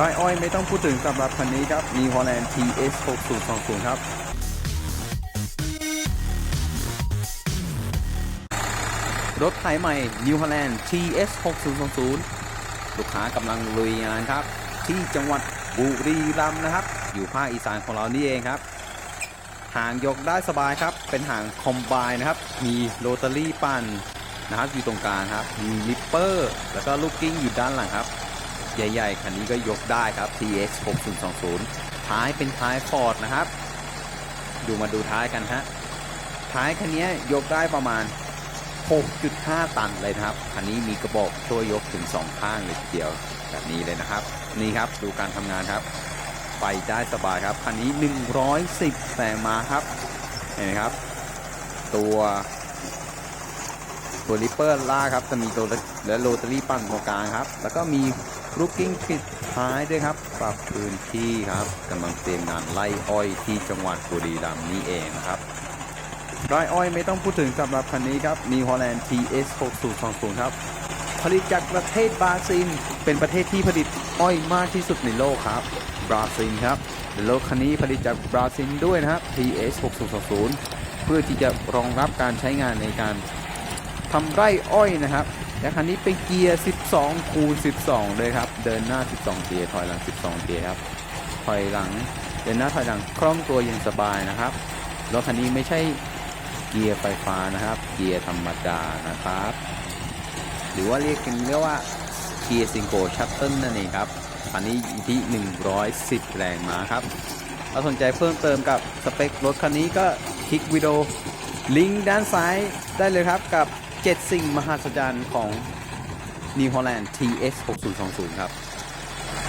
ร้อยอ้อยไม่ต้องพูดถึงสำหรับคันนี้ครับ New Holland TS 6020 ครับ รถไถใหม่ New Holland TS 6020 ลูกค้ากำลังลุยงานครับ ที่จังหวัดบุรีรัมย์นะครับ อยู่ภาคอีสานของเรานี่เองครับ หางยกได้สบายครับ เป็นหางคอมไบนะครับ มีโรตารี่ปั่นนะครับอยู่ตรงกลางครับ มีลิปเปอร์ แล้วก็ลูกกิ้งอยู่ด้านหลังครับ ใหญ่ ๆ คันนี้ก็ยกได้ครับ TX 6020 ท้ายเป็นท้ายฟอร์ดนะครับ ดูมาดูท้ายกันฮะ ท้ายคันนี้ยกได้ประมาณ 6.5 ตันเลยนะครับ คันนี้มีกระบอกช่วยยกถึง 2 ข้างเลยทีเดียวแบบนี้เลยนะครับ นี่ครับดูการทำงานครับ ไปได้สบายครับ คันนี้ 110แรงม้าครับเห็นไหมครับ ตัวตัวริปเปอร์ล่ากครับจะมีตัวและโรตารี่ปั่นตรงกลางครับ แล้วก็มี ลูกกิ้งปิดท้ายด้วยครับ ปรับพื้นที่ครับกำลังเตรียมงานไล่อ้อยที่จังหวัดบุรีรัมย์นี่เองนะครับไรอ้อยไม่ต้องพูดถึงสำหรับคันนี้ครับ New Holland TS 6020ครับ ผลิตจากประเทศบราซิล เป็นประเทศที่ผลิตอ้อยมากที่สุดในโลกครับ บราซิลครับรถคันนี้ผลิตจากบราซิลด้วยนะครับ TS 6020เพื่อที่จะรองรับการใช้งานในการทำไร่อ้อยนะครับ และคันนี้เป็นเกียร์ 12 คูณ 12 เลยครับ เดินหน้า 12 เกียร์ ถอยหลัง 12 เกียร์ครับ ถอยหลัง เดินหน้าถอยหลังคล่องตัวย่างสบายนะครับ รถคันนี้ไม่ใช่เกียร์ไฟฟ้านะครับ เกียร์ธรรมดานะครับ หรือว่าเรียกกันเรียกว่าเกียร์ซิงโกชัตเติลนั่นเองครับคันนี้อยู่ที่ 110 แรงม้าครับถ้าสนใจเพิ่มเติมกับสเปครถคันนี้ก็คลิกวิดีโอลิงก์ด้านซ้ายได้เลยครับกับ 7 สิ่งมหัศจรรย์ของ New Holland TS 6020 ครับ